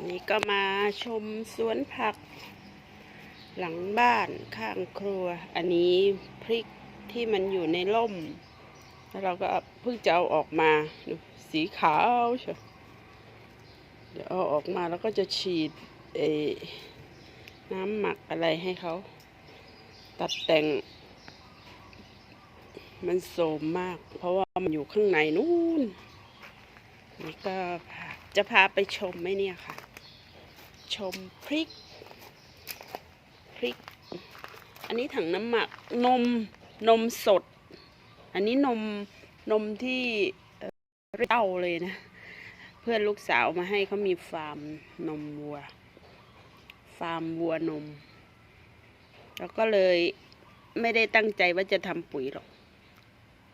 อันนี้ก็มาชมสวนผัก หลังบ้านข้างครัว อันนี้พริกที่มันอยู่ในร่ม แล้วเราก็เพิ่งจะเอาออกมาดูสีขาวเชียวเดี๋ยวเอาออกมาแล้วก็จะฉีดเอน้ำหมักอะไรให้เขา ตัดแต่ง มันโสมมาก เพราะว่ามันอยู่ข้างในนู้นนี่ก็จะพาไปชมไหมเนี่ยค่ะ ชมพริก พริก อันนี้ถังน้ำหมักนมนมสด อันนี้นมนมที่เอ่อเต้าเลยนะ เพื่อนลูกสาวมาให้เขามีฟาร์มนมวัว ฟาร์มวัวนม แล้วก็เลยไม่ได้ตั้งใจว่าจะทำปุ๋ยหรอก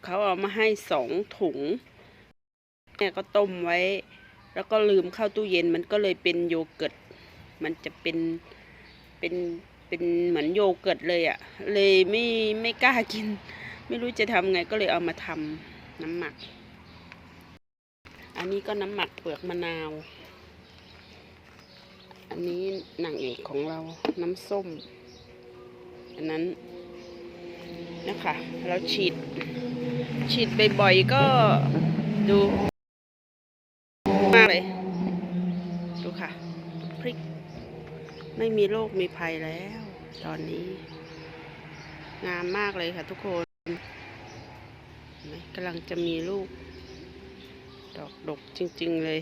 เขาเอามาให้สองถุงแม่ก็ต้มไว้ แล้วก็ลืมเข้าตู้เย็นมันก็เลยเป็นโยเกิร์ต มันจะเป็นเป็นเป็นเหมือนโยเกิร์ตเลยอะ่ะ เลยไม่ไม่กล้ากิน ไม่รู้จะทำไงก็เลยเอามาทำน้ำหมัก อันนี้ก็น้ำหมักเปลือกมะนาว อันนี้นางเอกของเราน้ำส้ม อันนั้นนะคะเราฉีด ฉีดบ่อยๆก็ดูมากเลย ไม่มีโรคมีภัยแล้ว ตอนนี้ งามมากเลยค่ะทุกคนกำลังจะมีลูก ดอกดกจริง ๆ เลย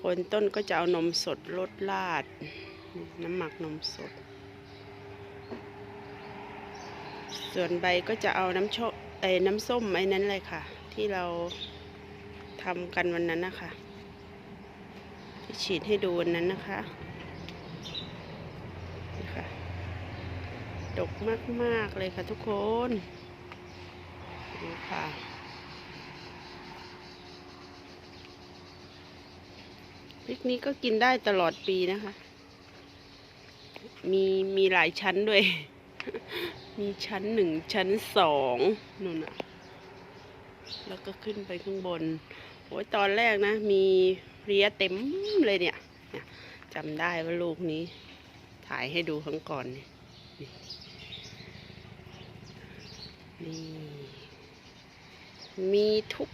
คนต้นก็จะเอานมสดลดลาด น้ำหมักนมสด ส่วนใบก็จะเอาน้ำโชไอ้น้ำส้มไอ้นั้นเลยค่ะ ที่เรา ทำกันวันนั้นนะคะที่ฉีดให้ดูวันนั้นนะคะนี่ค่ะดกมากๆเลยค่ะทุกคนดูค่ะพริกนี้ก็กินได้ตลอดปีนะคะ มีมีหลายชั้นด้วย มีชั้นหนึ่งชั้นสองนู่นน่ะแล้วก็ขึ้นไปข้างบน โอ้ยตอนแรกนะ มีเรียเต็มเลยเนี่ยจำได้ว่าลูกนี้ ถ่ายให้ดูครั้งก่อนนี่นี่นี่มีทุก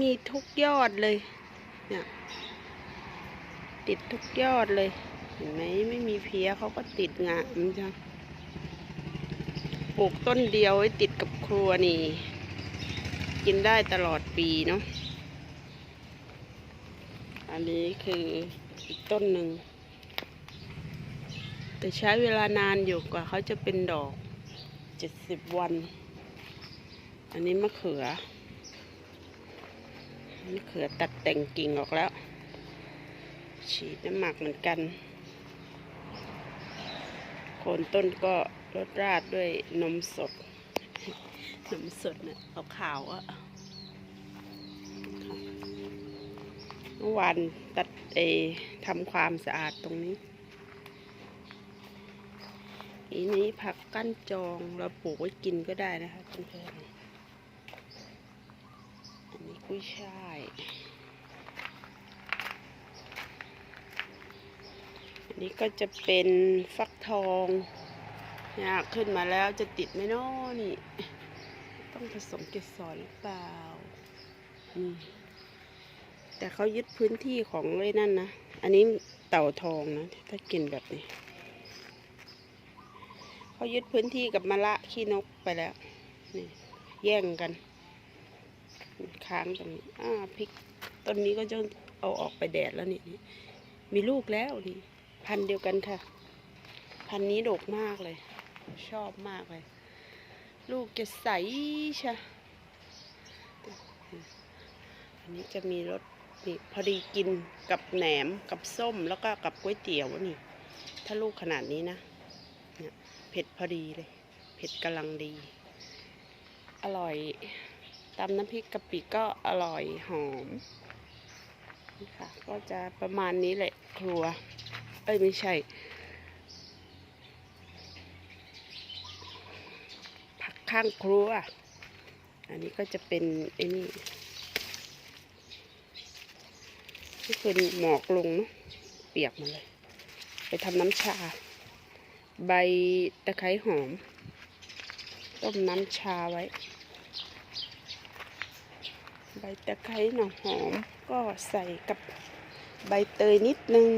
มีทุกยอดเลย เนี่ย ติดทุกยอดเลย เห็นไหมไม่มีเพี้ยเขาก็ติดงามจังปลูกต้นเดียวไว้ติดกับครัวนี่ กินได้ตลอดปีเนาะ อันนี้คืออีกต้นหนึ่ง แต่ใช้เวลานานอยู่กว่าเขาจะเป็นดอกเจ็ดสิบวัน อันนี้มะเขือมะเขือตัดแต่งกิ่งออกแล้ว ฉีดน้ำหมักเหมือนกัน โคนต้นก็รดราดด้วยนมสด นมสดเนี่ยเอาขาวๆอะค่ะ เมื่อวานตัดเอทำความสะอาดตรงนี้อีนี้ผักกั้นจองเราปลูกไว้กินก็ได้นะคะเพื่อนๆอันนี้กุ้ยช่าย อันนี้ก็จะเป็นฟักทองเนี่ยขึ้นมาแล้วจะติดไหมนาะนี่ ต้องผสมเกสรหรือเปล่าอืม แต่เขายึดพื้นที่ของเลยนั่นนะ อันนี้เต่าทองนะ ถ้ากินแบบนี้ เขายึดพื้นที่กับมะละขี้นกไปแล้ว นี่แย่งกัน ค้างตรงนี้อ่าพริกต้นนี้ก็จะเอาออกไปแดดแล้วนี่นมีลูกแล้วนี่ พันเดียวกันค่ะ พันนี้ดกมากเลย ชอบมากเลย ลูกจะใสชะอันนี้จะมีรส นี่พอดีกินกับแหนมกับส้มแล้วก็กับก๋วยเตี๋ยวนี่ ถ้าลูกขนาดนี้นะเนี่ยเผ็ดพอดีเลย เผ็ดกำลังดี อร่อยตำน้ำพริกกะปิก็อร่อยหอมนี่ค่ะ ก็จะประมาณนี้แหละครัว เอ้ยไม่ใช่ ผักข้างครัว อันนี้ก็จะเป็นไอ้นี่ นี่คือหมอกลงเนาะเปียกหมาเลย ไปทำน้ำชา ใบตะไคร้หอม ต้มน้ำชาไว้ ใบตะไคร้หน่อหอมก็ใส่กับใบเตยนิดนึง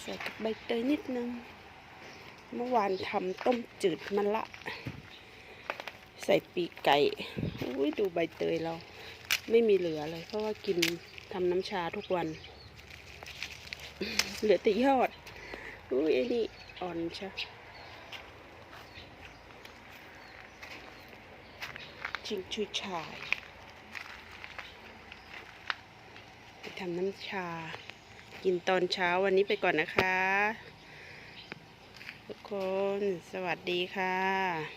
ใส่กับใบเตยนิดนึง เมื่อวานทำต้มจืดมะละ ใส่ปีกไก่ อุ้ยดูใบเตยเรา ไม่มีเหลือเลย เพราะว่ากินทำน้ำชาทุกวัน เหลือแต่ยอดอุ้ยไอ้นี่อ่อนใช่ชิงชุยชายไปทำน้ำชา กินตอนเช้าวันนี้ไปก่อนนะคะ ทุกคนสวัสดีค่ะ